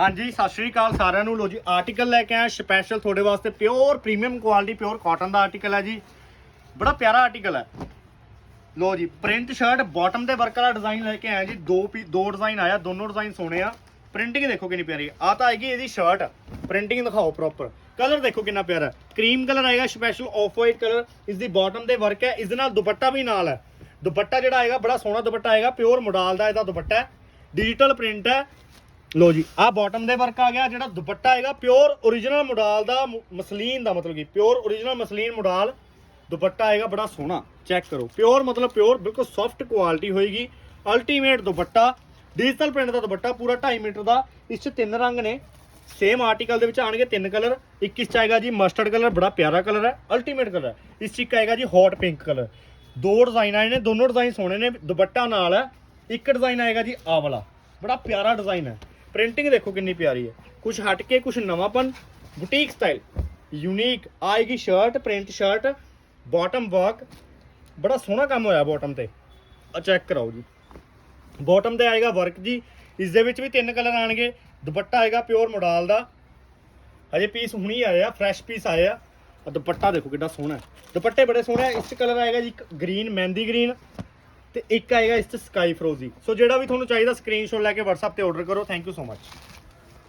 ਹਾਂਜੀ, ਸਤਿ ਸ਼੍ਰੀ ਅਕਾਲ ਸਾਰਿਆਂ ਨੂੰ। ਲੋ ਜੀ ਆਰਟੀਕਲ ਲੈ ਕੇ ਆਇਆ ਸਪੈਸ਼ਲ ਤੁਹਾਡੇ ਵਾਸਤੇ pure premium quality pure cotton ਦਾ ਆਰਟੀਕਲ ਹੈ ਜੀ। ਬੜਾ ਪਿਆਰਾ ਆਰਟੀਕਲ ਹੈ। ਲੋ ਜੀ ਪ੍ਰਿੰਟ ਸ਼ਰਟ ਬਾਟਮ ਤੇ ਵਰਕ ਵਾਲਾ ਡਿਜ਼ਾਈਨ ਲੈ ਕੇ ਆਇਆ ਜੀ। ਦੋ ਪੀ, ਦੋ ਡਿਜ਼ਾਈਨ ਆਇਆ, ਦੋਨੋਂ ਡਿਜ਼ਾਈਨ ਸੋਹਣੇ ਆ। ਪ੍ਰਿੰਟਿੰਗ ਦੇਖੋ ਕਿੰਨੀ ਪਿਆਰੀ ਆ। ਤਾਂ ਆਏਗੀ ਇਹਦੀ ਸ਼ਰਟ ਪ੍ਰਿੰਟਿੰਗ ਦਿਖਾਓ ਪ੍ਰੋਪਰ ਕਲਰ ਦੇਖੋ ਕਿੰਨਾ ਪਿਆਰਾ ਕਰੀਮ ਕਲਰ ਆਏਗਾ ਸਪੈਸ਼ਲ ਆਫ ਵਾਈਟ ਕਲਰ ਇਸ ਦੀ ਬਾਟਮ ਤੇ ਵਰਕ ਹੈ। ਇਸ ਦੇ ਨਾਲ ਦੁਪੱਟਾ ਵੀ ਨਾਲ ਹੈ। ਦੁਪੱਟਾ ਜਿਹੜਾ ਆਏਗਾ, ਬੜਾ ਸੋਹਣਾ ਦੁਪੱਟਾ ਆਏਗਾ। ਪਿਓਰ ਮੋਡਲ ਦਾ ਇਹਦਾ ਦੁਪੱਟਾ ਹੈ। ਡਿਜੀਟਲ ਪ੍ਰਿੰਟ ਹੈ। ਲੋ ਜੀ ਆ ਬਾਟਮ ਦੇ ਵਰਕ ਆ ਗਿਆ, ਜਿਹੜਾ ਦੁਪੱਟਾ ਹੈਗਾ ਪਿਓਰ origignal ਮੋਡਲ ਦਾ ਮਸਲੀਨ ਦਾ ਮਤਲਬ ਕਿ pure origignal muslin model dupatta ਆਏਗਾ ਬੜਾ ਸੋਹਣਾ ਚੈੱਕ ਕਰੋ। ਪਿਓਰ ਮਤਲਬ ਪਿਓਰ ਬਿਲਕੁਲ ਸੌਫਟ ਕੁਆਲਿਟੀ ਹੋਏਗੀ ਅਲਟੀਮੇਟ ਦੁਪੱਟਾ ਡਿਜੀਟਲ ਪ੍ਰਿੰਟ ਦਾ ਦੁਪੱਟਾ, ਪੂਰਾ 2.5 ਮੀਟਰ ਦਾ, ਇਸ 'ਚ ਤਿੰਨ ਰੰਗ ਨੇ। ਸੇਮ ਆਰਟੀਕਲ ਦੇ ਵਿੱਚ ਆਣਗੇ ਤਿੰਨ ਕਲਰ ਇੱਕ ਇਸ 'ਚ ਆਏਗਾ ਜੀ ਮਸਟਰਡ ਕਲਰ ਬੜਾ ਪਿਆਰਾ ਕਲਰ ਹੈ ਅਲਟੀਮੇਟ ਕਲਰ ਹੈ। ਇਸ 'ਚ ਇੱਕ ਆਏਗਾ ਜੀ ਹੌਟ ਪਿੰਕ ਕਲਰ ਦੋ ਡਿਜ਼ਾਈਨ ਆਏ ਨੇ, ਦੋਨੋਂ ਡਿਜ਼ਾਈਨ ਸੋਹਣੇ ਨੇ, ਦੁਪੱਟਾ ਨਾਲ ਹੈ ਇੱਕ ਡਿਜ਼ਾਈਨ ਆਏਗਾ ਜੀ ਆਹ ਵਾਲਾ। ਬੜਾ ਪਿਆਰਾ ਡਿਜ਼ਾਈਨ ਹੈ। ਪ੍ਰਿੰਟਿੰਗ ਦੇਖੋ ਕਿੰਨੀ ਪਿਆਰੀ ਹੈ। ਕੁਝ ਹਟ ਕੇ ਕੁਝ ਨਵਾਂਪਨ, ਬੁਟੀਕ ਸਟਾਈਲ। ਯੂਨੀਕ, ਆਏਗੀ shirt, print shirt bottom work ਬੜਾ ਸੋਹਣਾ ਕੰਮ ਹੋਇਆ ਬਾਟਮ ਤੇ। ਆ ਚੈੱਕ ਕਰਾਓ ਜੀ। ਬਾਟਮ ਤੇ ਆਏਗਾ ਵਰਕ ਜੀ। ਇਸ ਦੇ ਵਿੱਚ ਵੀ ਤਿੰਨ ਕਲਰ ਆਣਗੇ। ਦੁਪੱਟਾ ਆਏਗਾ ਪਿਓਰ ਮੋਡਲ ਦਾ। ਹਜੇ ਪੀਸ ਹੁਣੀ ਆਏ ਆ ਫਰੈਸ਼ ਪੀਸ ਆਏ ਆ। ਦੁਪੱਟਾ ਦੇਖੋ ਕਿੰਨਾ ਸੋਹਣਾ ਹੈ। ਦੁਪੱਟੇ ਬੜੇ ਸੋਹਣੇ ਆ। ਇਸ 'ਚ ਕਲਰ ਆਏਗਾ ਜੀ ਇੱਕ ਗ੍ਰੀਨ ਮਹਿੰਦੀ ਗ੍ਰੀਨ ਤੇ ਇੱਕ ਆਏਗਾ ਇਸ 'ਚ ਸਕਾਈ ਫਰੋਜ਼ੀ ਸੋ ਜਿਹੜਾ ਵੀ ਤੁਹਾਨੂੰ ਚਾਹੀਦਾ ਸਕਰੀਨਸ਼ਾਟ ਲੈ ਕੇ WhatsApp ਤੇ ਆਰਡਰ ਕਰੋ। Thank you so much